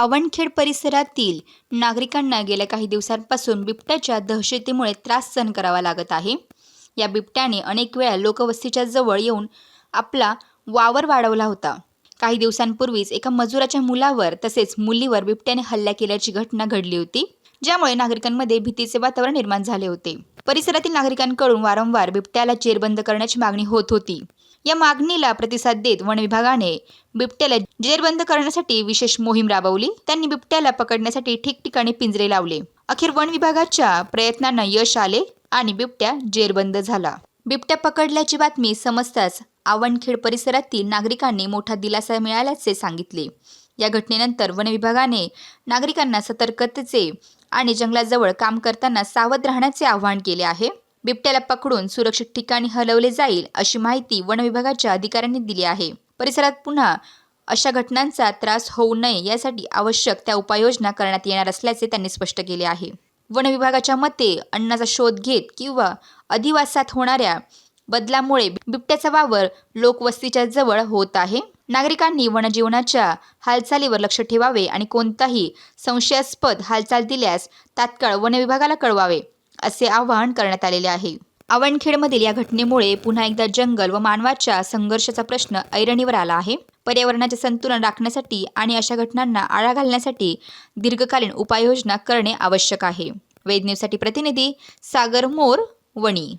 अवणखेड परिसरातील नागरिकांना गेल्या काही दिवसांपासून बिबट्याच्या दहशतीमुळे त्रास सहन करावा लागत आहे. या बिबट्याने अनेक वेळा लोकवस्तीच्या जवळ येऊन आपला वावर वाढवला होता. काही दिवसांपूर्वीच एका मजुराच्या मुलावर तसेच मुलीवर बिबट्याने हल्ला केल्याची घटना घडली होती ज्यामुळे नागरिकांमध्ये भीतीचे वातावरण निर्माण झाले होते. परिसरातील नागरिकांकडून वारंवार बिबट्याला चेरबंद करण्याची मागणी होत होती. या मागणीला प्रतिसाद देत वन विभागाने बिबट्याला जेरबंद करण्यासाठी विशेष मोहीम राबवली. त्यांनी बिबट्याला पकडण्यासाठी ठिकठिकाणी पिंजरे लावले. अखेर वन विभागाच्या प्रयत्नांना यश आले आणि बिबट्या जेरबंद झाला. बिबट्या पकडल्याची बातमी समजताच आवणखेड परिसरातील नागरिकांनी मोठा दिलासा मिळाल्याचे सांगितले. या घटनेनंतर वन विभागाने नागरिकांना सतर्कतेचे आणि जंगलाजवळ काम करताना सावध राहण्याचे आवाहन केले आहे. बिबट्याला पकडून सुरक्षित ठिकाणी हलवले जाईल अशी माहिती वन विभागाच्या अधिकाऱ्यांनी दिली आहे. परिसरात पुन्हा अशा घटनांचा त्रास होऊ नये यासाठी आवश्यक त्या उपाययोजना करण्यात येणार असल्याचे त्यांनी स्पष्ट केले आहे. वन विभागाच्या मते अन्नाचा शोध घेत किंवा अधिवासात होणाऱ्या बदलामुळे बिबट्याचा वावर लोकवस्तीच्या जवळ होत आहे. नागरिकांनी वनजीवनाच्या हालचालीवर लक्ष ठेवावे आणि कोणताही संशयास्पद हालचाल दिल्यास तात्काळ वन विभागाला कळवावे. असे आवाहन करण्यात आलेले आहे. आवणखेडमधील या घटनेमुळे पुन्हा एकदा जंगल व मानवाच्या संघर्षाचा प्रश्न ऐरणीवर आला आहे. पर्यावरणाचे संतुलन राखण्यासाठी आणि अशा घटनांना आळा घालण्यासाठी दीर्घकालीन उपाययोजना करणे आवश्यक आहे. वेद न्यूजसाठी प्रतिनिधी सागर मोर वणी.